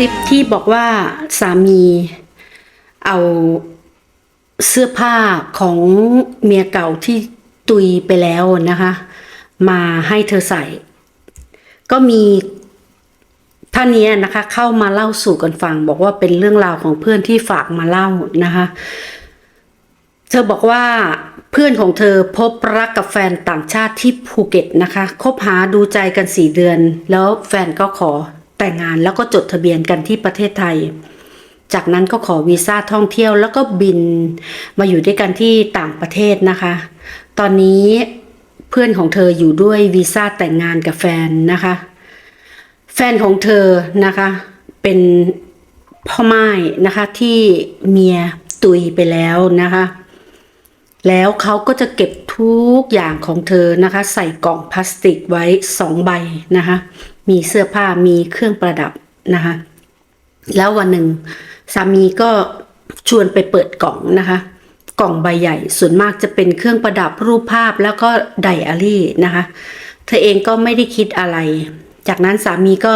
ลิปที่บอกว่าสามีเอาเสื้อผ้าของเมียเก่าที่ตุยไปแล้วนะคะ มาให้เธอใส่ ก็มีท่านนี้นะคะ เข้ามาเล่าสู่กันฟัง บอกว่าเป็นเรื่องราวของเพื่อนที่ฝากมาเล่านะคะ เธอบอกว่าเพื่อนของเธอพบรักกับแฟนต่างชาติที่ภูเก็ตนะคะ คบหาดูใจกันสี่เดือน แล้วแฟนก็ขอ แต่งงานแล้วก็จดทะเบียนกันที่ประเทศไทย จากนั้นก็ขอวีซ่าท่องเที่ยวแล้วก็บินมาอยู่ด้วยกันที่ต่างประเทศนะคะ ตอนนี้เพื่อนของเธออยู่ด้วยวีซ่าแต่งงานกับแฟนนะคะ แฟนของเธอนะคะ เป็นพ่อไม้นะคะที่เมียตุยไปแล้วนะคะ แล้วเขาก็จะเก็บทุกอย่างของเธอนะคะ ใส่กล่องพลาสติกไว้สองใบนะคะ มีเสื้อผ้ามีเครื่องประดับนะคะ แล้ววันหนึ่งสามีก็ชวนไปเปิดกล่องนะคะ กล่องใบใหญ่ส่วนมากจะเป็นเครื่องประดับรูปภาพแล้วก็ไดอารี่นะคะ เธอเองก็ไม่ได้คิดอะไร จากนั้นสามีก็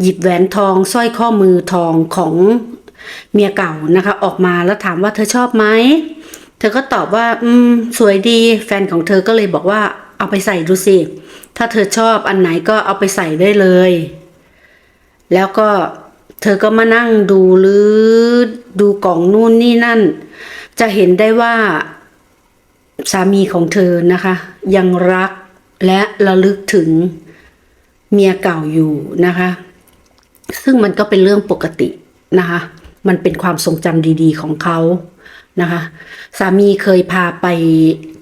หยิบแหวนทองสร้อยข้อมือทองของเมียเก่านะคะ ออกมาแล้วถามว่าเธอชอบไหม เธอก็ตอบว่า อืม สวยดี แฟนของเธอก็เลยบอกว่า เอาไปใส่ดูสิ ถ้าเธอชอบอันไหนก็เอาไปใส่ได้เลย แล้วก็เธอก็มานั่งดูหรือดูกล่องนู่นนี่นั่น จะเห็นได้ว่าสามีของเธอนะคะ ยังรักและระลึกถึงเมียเก่าอยู่นะคะ ซึ่งมันก็เป็นเรื่องปกตินะคะ มันเป็นความทรงจำดีๆของเขานะคะ สามีเคยพาไป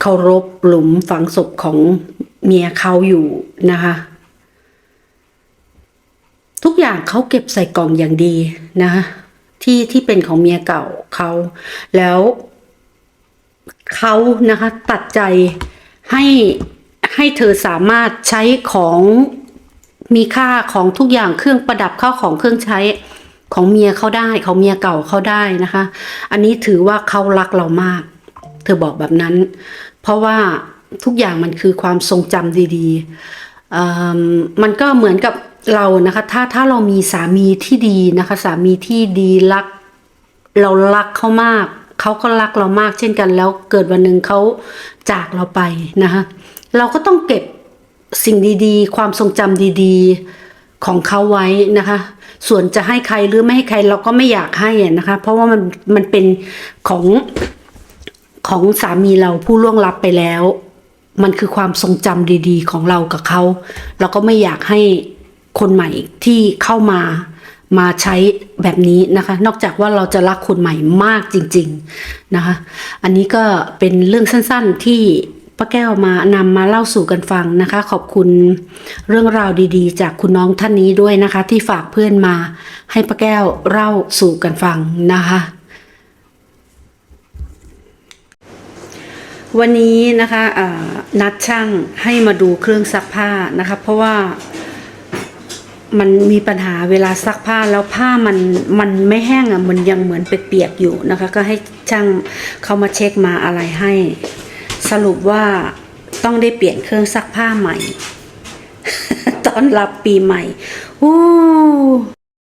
เคารพหลุมฝังศพของเมียเขาอยู่นะคะ ทุกอย่างเขาเก็บใส่กล่องอย่างดีนะคะที่ที่เป็นของเมียเก่าเขาแล้วเขานะคะตัดใจให้ให้เธอสามารถใช้ของมีค่าของทุกอย่างเครื่องประดับข้าวของเครื่องใช้ของเมียเขาได้ของเมียเก่าเขาได้นะคะ อันนี้ถือว่าเขารักเรามาก ธอบอกแบบนั้น เพราะว่าทุกอย่างมันคือความทรงจำดีๆมมันก็เหมือนกับเรานะคะ ถ้าถ้าเรามีสามีที่ดีนะคะ สามีที่ดีรัก เรารักเขามาก เขาก็รักเรามากเช่นกัน แล้วเกิดวันหนึ่งเขาจากเราไปนะคะเราก็ต้องเก็บสิ่งดีๆ ความทรงจำดีๆของเขาไว้นะคะ ส่วนจะให้ใครหรือไม่ให้ใครเราก็ไม่อยากให้นะคะ เพราะว่ามันมันเป็นของ ของสามีเราผู้ล่วงลับไปแล้ว มันคือความทรงจำดี ๆ ของเรากับเขาเราก็ไม่อยากให้คนใหม่ที่เข้ามามาใช้แบบนี้นะคะ นอกจากว่าเราจะรักคนใหม่มากจริง ๆนะคะ อันนี้ก็เป็นเรื่องสั้นๆที่ป้าแก้วมานำมาเล่าสู่กันฟังนะคะ ขอบคุณเรื่องราวดีๆ จากคุณน้องท่านนี้ด้วยนะคะ ที่ฝากเพื่อนมาให้ป้าแก้วเล่าสู่กันฟังนะคะ วันนี้นะคะนัดช่างให้มาดูเครื่องซักผ้านะคะ เพราะว่ามันมีปัญหาเวลาซักผ้าแล้วผ้ามันมันไม่แห้งอะมันยังเหมือนเปียกๆอยู่นะคะ ก็ให้ช่างเขามาเช็คมาอะไรให้ สรุปว่าต้องได้เปลี่ยนเครื่องซักผ้าใหม่ ตอนรับปีใหม่อู้